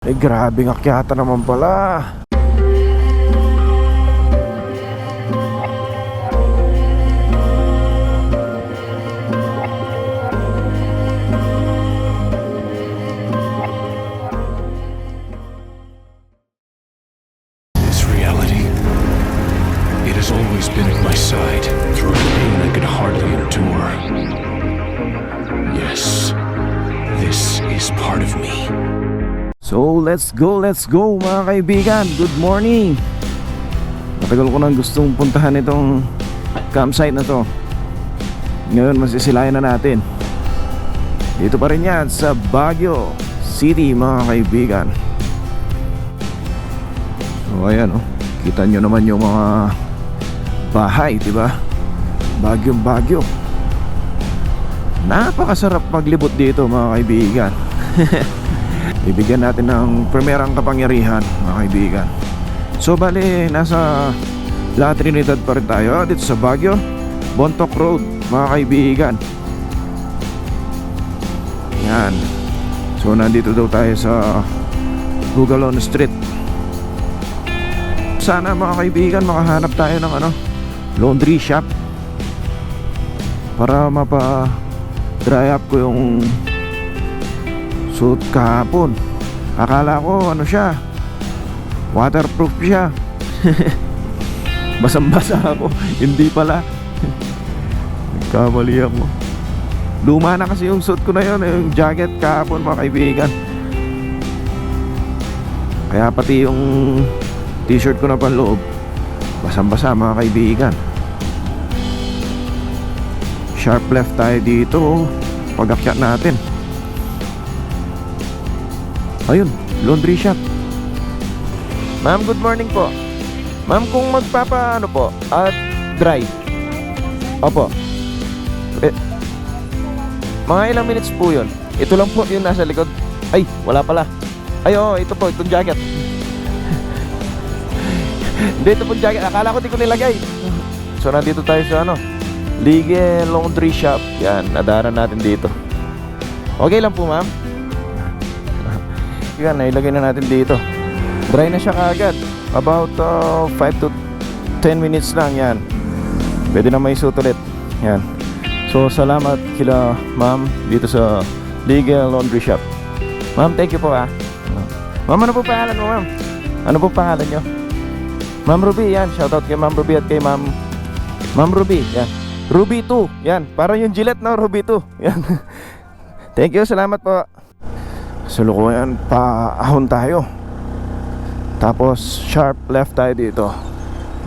Eh grabe ng akyata naman pala. Let's go, let's go mga kaibigan. Good morning. Matagal ko nang gustong puntahan itong campsite na to. Ngayon masisilayan na natin. Dito pa rin yan sa Baguio City mga kaibigan. So ayan oh. Kita nyo naman yung mga bahay, di ba? Bagyong Bagyo. Napakasarap maglibot dito mga kaibigan. Bibigyan natin ng primerang kapangyarihan mga kaibigan. So bali nasa La Trinidad pa rin tayo dito sa Baguio Bontoc Road mga kaibigan. Yan. So nandito daw tayo sa Bugalon Street. Sana mga kaibigan makahanap tayo ng ano Laundry shop Para mapa Dry up ko yung suit kahapon. Akala ko ano siya? Waterproof siya. Basang-basa ako. Hindi pala. Nagkamali ako. Luma na kasi yung suit ko na yun Yung jacket kahapon mga kaibigan. Kaya pati yung t-shirt ko na panloob Basang-basa mga kaibigan. Sharp left tayo dito Pag-akyat natin Ayun, laundry shop. Ma'am, good morning po. Ma'am, kung magpapa ano po, at dry. Opo. Eh, mga ilang minutes po yun. Ito lang po yung nasa likod. Ay, wala pala. Ay, oo, ito po, itong jacket. Hindi, ito po jacket. Akala ko di ko nilagay. So, nandito tayo sa ano, Ligue Laundry Shop. Yan, nadaran natin dito. Okay lang po, ma'am. Yan, nailagay na natin dito. Dry na siya kaagad. About 5 to 10 minutes lang yan. Pwede na may ulit. Yan. So, salamat kila ma'am dito sa Legal Laundry Shop. Ma'am, thank you po ah. Ma'am, ano po pangalan mo ma'am? Ano po pangalan nyo? Ma'am Ruby, yan. Shoutout kay Ma'am Ruby at kay Ma'am Ma'am Ruby, yan. Ruby 2, yan. Parang yung Gillette na Ruby 2. Yan. thank you, salamat po. Sa lukuyan, paahon tayo. Tapos, sharp left tayo dito.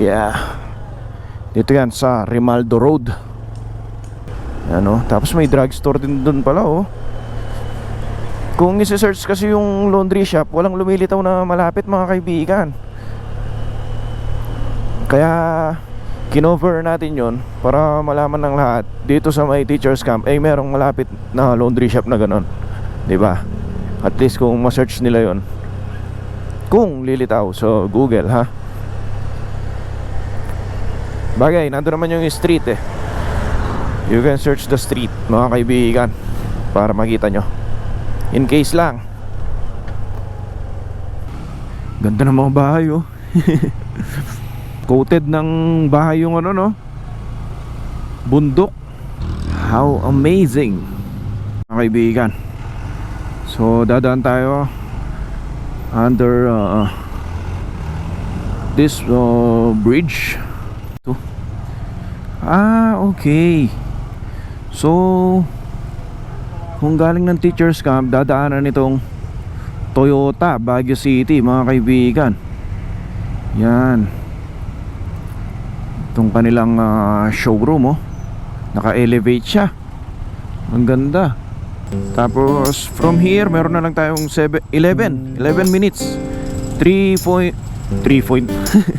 Yeah. Dito yan sa Rimaldo Road. Ano? Tapos may drugstore din doon pala, oh. Kung isi-search kasi yung laundry shop, walang lumilitaw na malapit mga kaibigan. Kaya kinover natin yon para malaman ng lahat dito sa may teachers camp eh merong malapit na laundry shop na ganon 'di ba at least kung ma-search nila yon kung lilitaw so Google ha? Bagay nandun naman yung street eh. You can search the street mga kaibigan para makita nyo. In case lang. Ganda ng mga bahay oh. Coated ng bahay yung ano no? Bundok. How amazing mga kaibigan so dadaan tayo under uh, this uh, bridge. To ah okay. So kung galing ng teachers camp dadaanan itong Toyota Baguio City mga kaibigan. Yan. Itong kanilang uh, showroom oh. Naka-elevate siya. Ang ganda tapos from here meron na lang tayong 7, 11 11 minutes. 3 point 3 point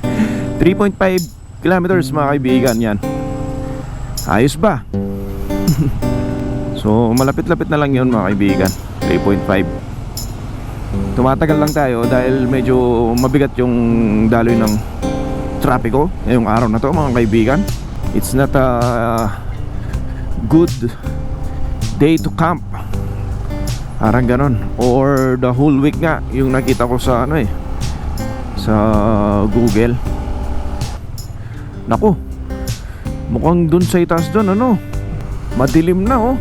3.5 kilometers mga kaibigan yan. Ayos ba? So malapit-lapit na lang yun mga kaibigan. 3.5 tumatagal lang tayo dahil medyo mabigat yung daloy ng trapiko ngayong araw na to mga kaibigan. It's not a good day to camp Parang ganon. Or the whole week nga, yung nakita ko sa ano eh, sa Google. Naku, mukhang dun sa itaas dun, ano, madilim na oh.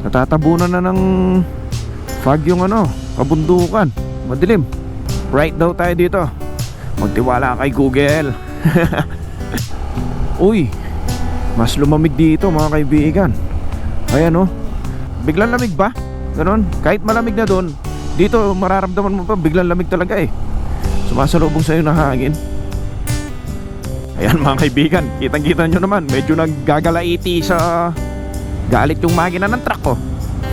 Natatabunan na ng fog yung ano, kabundukan. Madilim. Right daw tayo dito. Magtiwala kay Google. Uy, mas lumamig dito mga kaibigan. Ayan oh. Biglang lamig ba? Ganon. Kahit malamig na doon, dito mararamdaman mo pa biglang lamig talaga eh. Sumasalubong sa'yo na hangin. Ayan mga kaibigan, kitang-kita nyo naman, medyo naggagalaiti sa galit yung makina ng truck ko.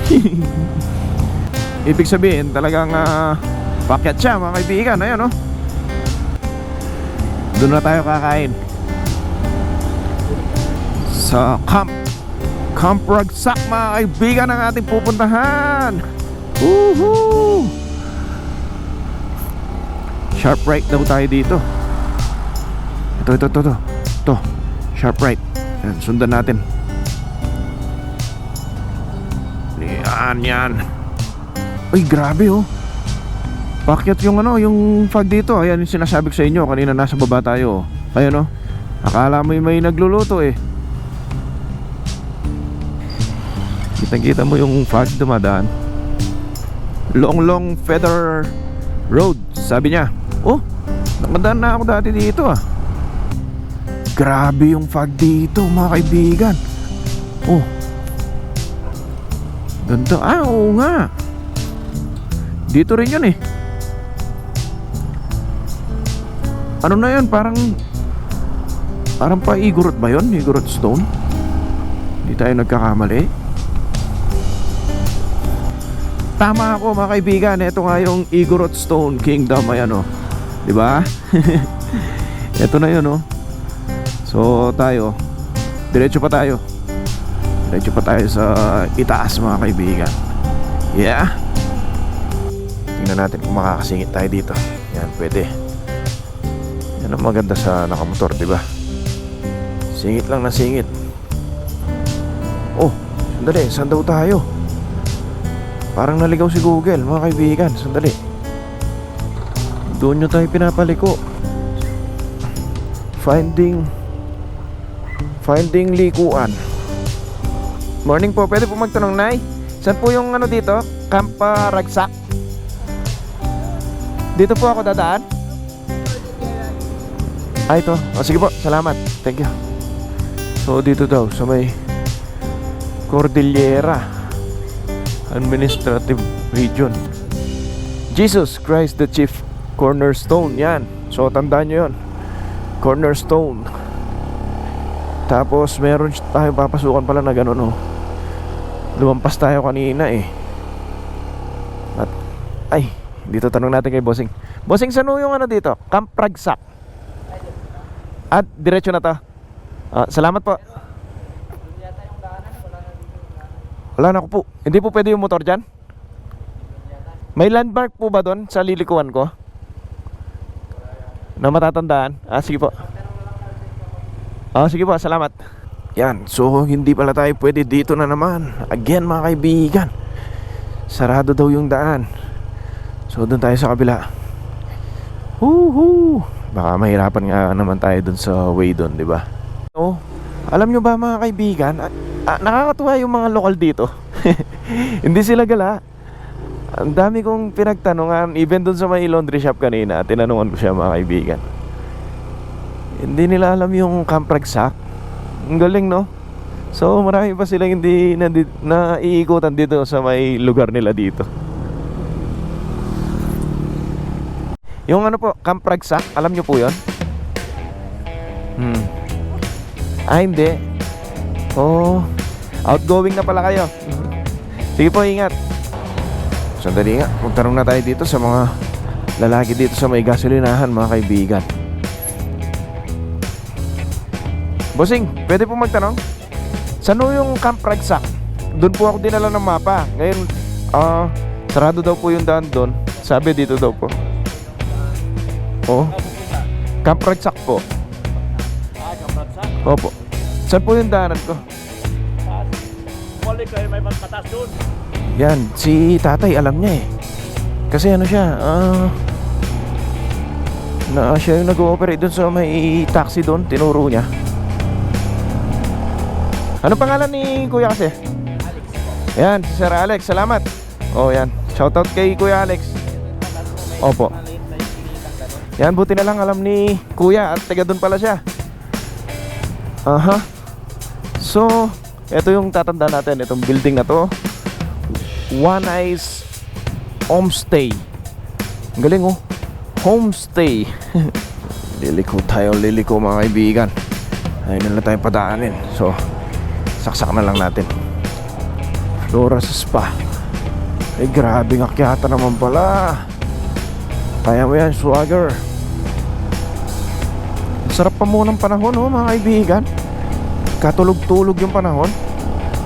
Ibig sabihin, talagang uh, pakyat siya mga kaibigan. Ayan oh. Doon na tayo kakain. Sa camp. Camp Ragsak mga kaibigan ang ating pupuntahan. Woohoo! Sharp right daw tayo dito. Ito, ito, ito, ito. Ito, sharp right. Yan, sundan natin. Yan, yan. Uy, grabe oh. Pakyat yung ano, yung fog dito. Ayan yung sinasabi ko sa inyo. Kanina nasa baba tayo. oh. Ayan oh. Akala mo may nagluluto eh. Kitang-kita mo yung fog dumadaan. Long Long Feather Road, sabi niya. Oh, nakadaan na ako dati dito ah. Grabe yung fog dito mga kaibigan. Oh. Ganda. Ah, oo nga. Dito rin yun eh. Ano na yun? Parang Parang pa Igorot ba yun? Igorot Stone? Hindi tayo nagkakamali Tama ako mga kaibigan. Ito nga yung Igorot Stone Kingdom. Ayan o Diba? Ito na yun o So tayo. Diretso pa tayo. Diretso pa tayo sa itaas mga kaibigan. Yeah. Tingnan natin kung makakasingit tayo dito. Yan pwede. Yan ang maganda sa nakamotor diba? Singit lang na singit. Oh, sandali, saan daw tayo? Parang naligaw si Google, mga kaibigan, sandali Doon nyo tayo pinapaliko Finding Finding likuan Morning po, pwede po magtanong, Nay? Saan po yung ano dito? Kampa Ragsak? Dito po ako dadaan? Ah, ito. O, sige po, salamat. Thank you. So dito daw sa may Cordillera Administrative Region. Jesus Christ the Chief Cornerstone. Yan. So tandaan nyo yun. Cornerstone. Tapos meron tayo papasukan pala na gano'n oh. Lumampas tayo kanina eh. At Ay Dito tanong natin kay Bossing. Bossing saan yung ano dito? Camp Ragsak At diretso na to. Ah, salamat po. Wala na po. Hindi po pwede yung motor dyan? May landmark po ba doon sa lilikuan ko? Na matatandaan? Ah, sige po. Ah, sige po, salamat. Yan, so hindi pala tayo pwede dito na naman. Again, mga kaibigan. Sarado daw yung daan. So, doon tayo sa kabila. Woohoo! Baka mahirapan nga naman tayo doon sa way doon, di ba? Oh, alam nyo ba mga kaibigan, ah, nakakatuwa yung mga lokal dito. Hindi sila gala. Ang dami kong pinagtanungan, even dun sa may laundry shop kanina, tinanungan ko siya mga kaibigan. Hindi nila alam yung Campragsak. Ang galing, no? So, marami pa silang hindi na, na iikutan dito sa may lugar nila dito. Yung ano po, Campragsak, alam nyo po yon? Hmm. Ah, hindi. Oh, outgoing na pala kayo. Sige po, ingat. Sandali nga, magtanong na tayo dito sa mga lalaki dito sa may gasolinahan, mga kaibigan. Bossing, pwede po magtanong? Saan yung Camp Ragsak? Doon po ako dinala ng mapa. Ngayon, ah, sarado daw po yung daan doon. Sabi dito daw po. Oh. Camp Ragsak po. Opo. Saan po yung daanan ko? Mali kayo may magpatas doon. Yan, si tatay alam niya eh. Kasi ano siya, ah... na siya yung nag-ooperate doon sa may taxi doon, tinuro niya. Ano pangalan ni Kuya kasi? Yan, si Sir Alex, salamat. Oh, yan. Shoutout kay Kuya Alex. Opo. Yan, buti na lang alam ni Kuya at taga doon pala siya. Aha. So, ito yung tatanda natin, itong building na to. One Eyes Homestay. Ang galing oh. Homestay. liliko tayo, liliko mga kaibigan. Ayun na lang tayo padaanin. So, saksak na lang natin. Flora sa spa. Eh, grabe ng akyata naman pala. Kaya mo yan, swagger. Sarap pa muna ng panahon, oh, mga kaibigan. Katulog-tulog yung panahon.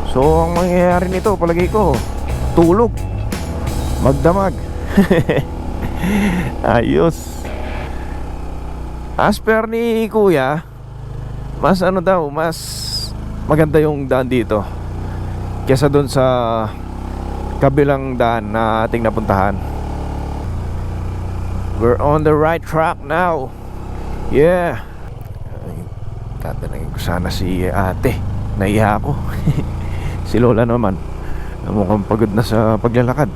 So, ang mangyayari nito, palagay ko, tulog. Magdamag. Ayos. As per ni Kuya, mas ano daw, mas maganda yung daan dito kesa doon sa kabilang daan na ating napuntahan. We're on the right track now. Yeah. Tatanungin ko sana si ate. Naiya ako. si Lola naman. Mukhang pagod na sa paglalakad.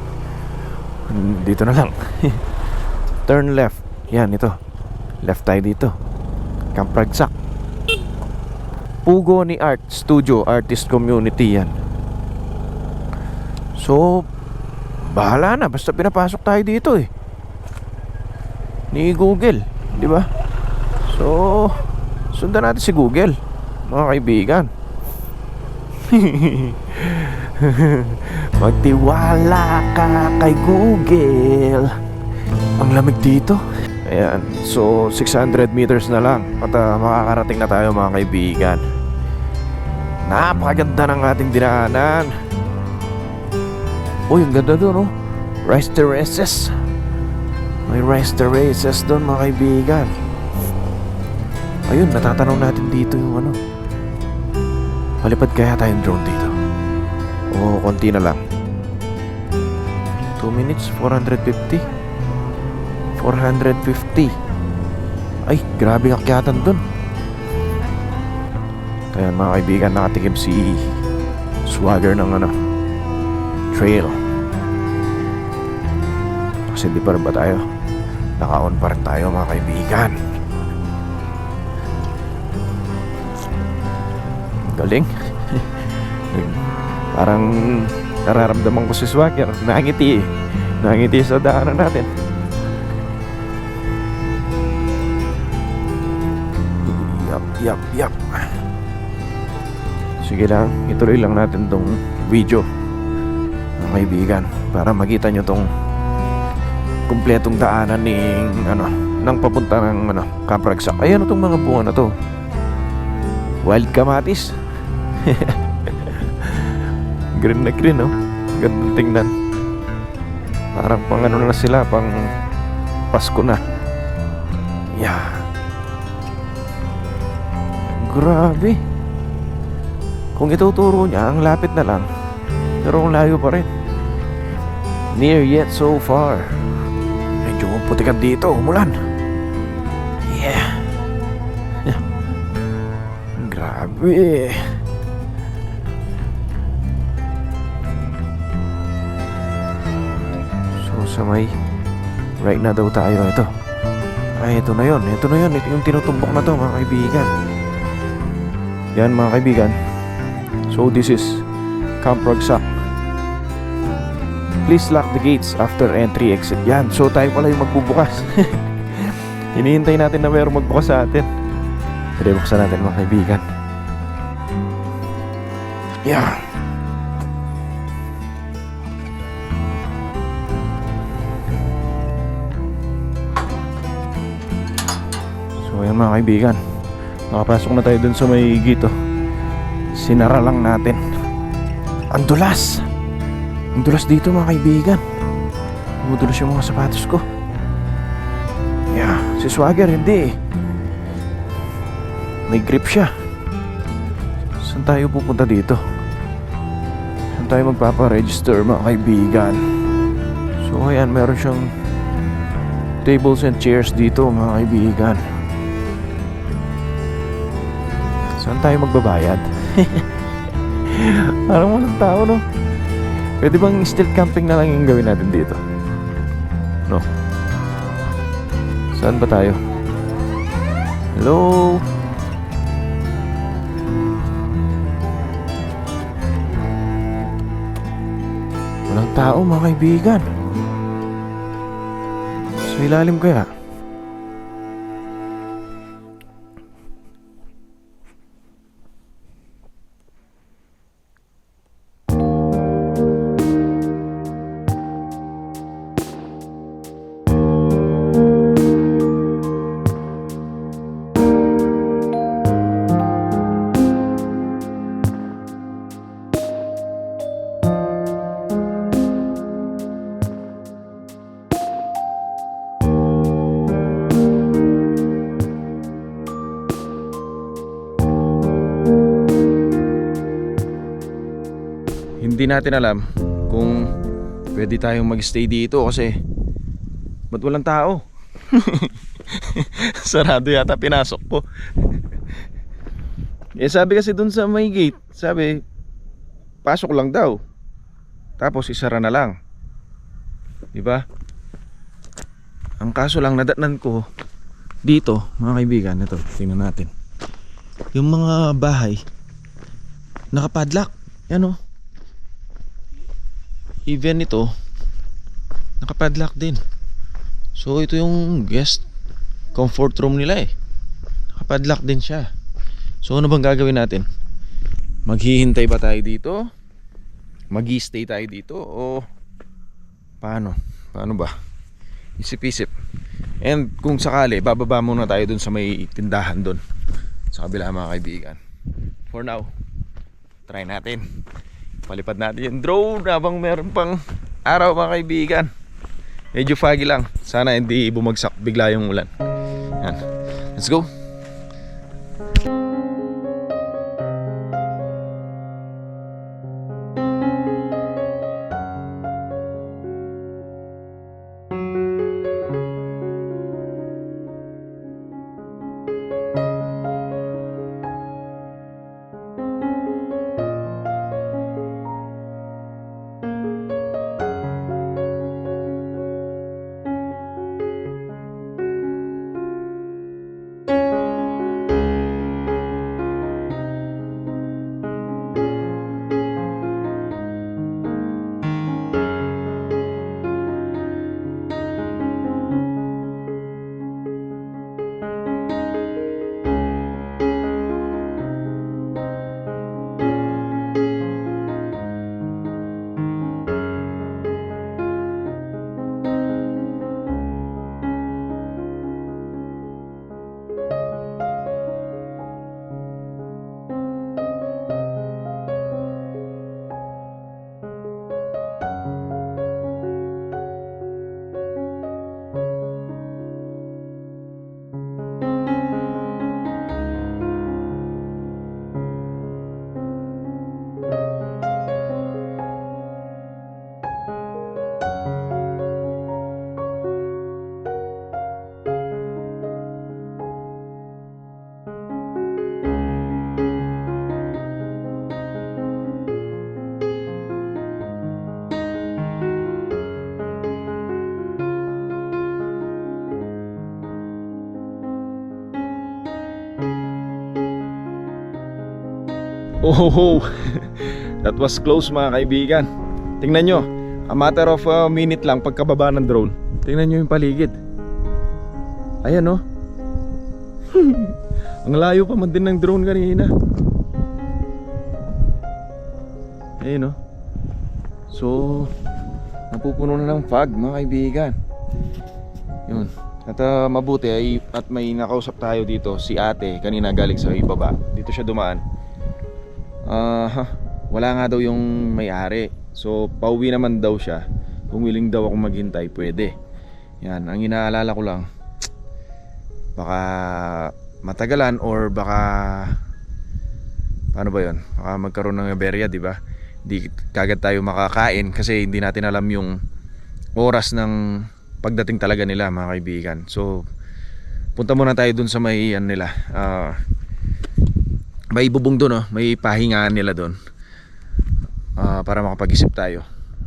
Dito na lang. Turn left. Yan, ito. Left tayo dito. Camp Ragsak. Pugo ni Art Studio Artist Community yan. So, bahala na. Basta pinapasok tayo dito eh. Ni Google. Di ba? So, sundan natin si Google. Mga kaibigan. Magtiwala ka kay Google. Ang lamig dito. Ayan. So, 600 meters na lang. At ah, makakarating na tayo mga kaibigan. Napakaganda ng ating dinaanan. Uy, ang ganda doon, oh. Rice terraces. May rice terraces doon, mga kaibigan. Ayun, natatanong natin dito yung ano. Palipad kaya tayong drone dito? O konti na lang. 2 minutes, 450. 450. Ay, grabe kakyatan doon. Ayan mga kaibigan, nakatikim si Swagger ng ano, trail. Kasi di pa rin ba tayo? Naka-on pa rin tayo mga kaibigan. Galing. Parang nararamdaman ko si Swagger. Nangiti eh. Sa daanan natin. Yap, yap, yap. Sige lang, ituloy lang natin tong video mga kaibigan para makita nyo tong kumpletong daanan ng ano ng papunta ng ano Kapragsak. Ayan itong mga bunga na to. Wild kamatis. green na green, no? Gandang tingnan. Parang pang ano na sila, pang Pasko na. Yeah. Grabe. Kung ituturo niya, ang lapit na lang. Pero ang layo pa rin. Near yet so far. Medyo putikan dito, umulan. Yeah. Grabe. So sa may right na daw tayo ito. Ay, ito na yon. Ito na yon. Ito yung tinutumbok na to mga kaibigan. Yan mga kaibigan. So this is Camp Ragsak. Please lock the gates after entry exit. Yan. So tayo pala yung magbubukas. Hinihintay natin na mayroong magbukas sa atin. Pero buksan natin mga kaibigan. Yeah. So ayan mga kaibigan. Nakapasok na tayo dun sa may gito. Sinara lang natin. Ang dulas! Ang dulas dito mga kaibigan. Dumudulas yung mga sapatos ko. Yeah, si Swagger hindi eh. May grip siya. Saan tayo pupunta dito? Saan tayo magpapa-register mga kaibigan? So ayan, meron siyang tables and chairs dito mga kaibigan. Saan tayo magbabayad? Parang walang tao no? Pwede bang still camping na lang yung gawin natin dito? No? Saan ba tayo? Hello? Walang tao mga kaibigan. Sa ilalim kaya? Natin alam kung pwede tayong magstay dito kasi ba't walang tao? Sarado yata pinasok ko. eh sabi kasi dun sa may gate, sabi pasok lang daw. Tapos isara na lang. 'Di ba? Ang kaso lang nadatnan ko dito, mga kaibigan, ito, tingnan natin. Yung mga bahay nakapadlock. Yan oh. Even ito nakapadlock din. So ito yung guest comfort room nila eh. Nakapadlock din siya. So ano bang gagawin natin? Maghihintay ba tayo dito? Magi-stay tayo dito o paano? Paano ba? Isip-isip. And kung sakali, bababa muna tayo dun sa may tindahan dun. Sa kabila mga kaibigan. For now, try natin. Palipad natin yung drone habang meron pang araw mga kaibigan. Medyo foggy lang. Sana hindi bumagsak bigla yung ulan. Yan. Let's go. Oh, that was close mga kaibigan. Tingnan nyo, a matter of a minute lang pagkababa ng drone. Tingnan nyo yung paligid. Ayan no. Ang layo pa man din ng drone kanina. Ayun no. So, napupuno na ng fog mga kaibigan. Yun. At ah, mabuti ay at may nakausap tayo dito si ate kanina galing sa ibaba. Dito siya dumaan. Ha, wala nga daw yung may-ari. So, pauwi naman daw siya. Kung willing daw ako maghintay, pwede. Yan, ang inaalala ko lang, baka matagalan or baka paano ba 'yon? Baka magkaroon ng aberya, 'di ba? Di kagad tayo makakain kasi hindi natin alam yung oras ng pagdating talaga nila mga kaibigan. So punta muna tayo dun sa may ano nila. ah, may bubong doon, oh. may pahingaan nila doon. Ah, para makapag-isip tayo.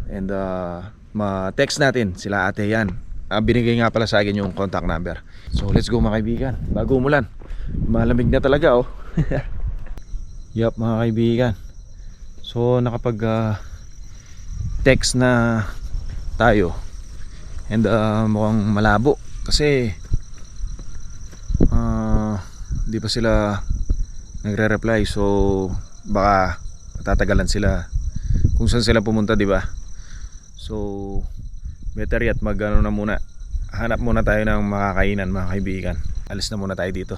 And uh, ma-text natin sila ate yan. Ah, binigay nga pala sa akin yung contact number. So let's go mga kaibigan. Bago umulan. Malamig na talaga oh. Yup mga kaibigan. So nakapag ah, text na tayo. And ah, mukhang malabo kasi ah, di pa sila nagre-reply. So baka tatagalan sila kung saan sila pumunta di ba? So better yet mag ano na muna. Hanap muna tayo ng makakainan mga kaibigan. Alis na muna tayo dito.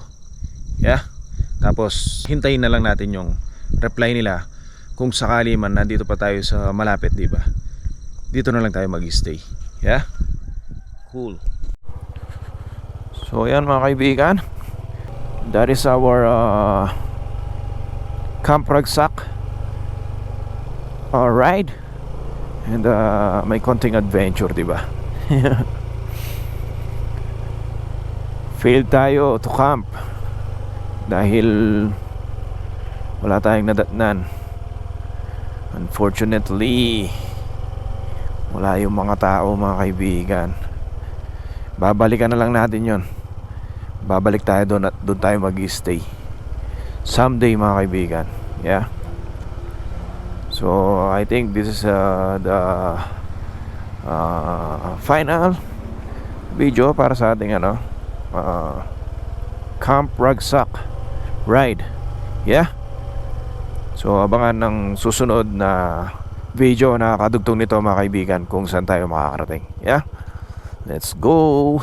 Yeah? Tapos hintayin na lang natin yung reply nila kung sakali man nandito pa tayo sa malapit di ba? Dito na lang tayo mag-stay. Yeah? Cool. So yan mga kaibigan. That is our uh, Camp Ragsak. Uh, ride and uh, may konting adventure di ba? Failed tayo to camp. Dahil wala tayong nadatnan. Unfortunately wala yung mga tao mga kaibigan. Babalikan na lang natin yon babalik tayo doon at doon tayo mag-stay someday mga kaibigan. Yeah. So I think this is uh, the uh, final video para sa ating ano uh, Camp Ragsak ride. Yeah. So abangan ng susunod na video na kadugtong nito mga kaibigan kung saan tayo makakarating. Yeah. Let's go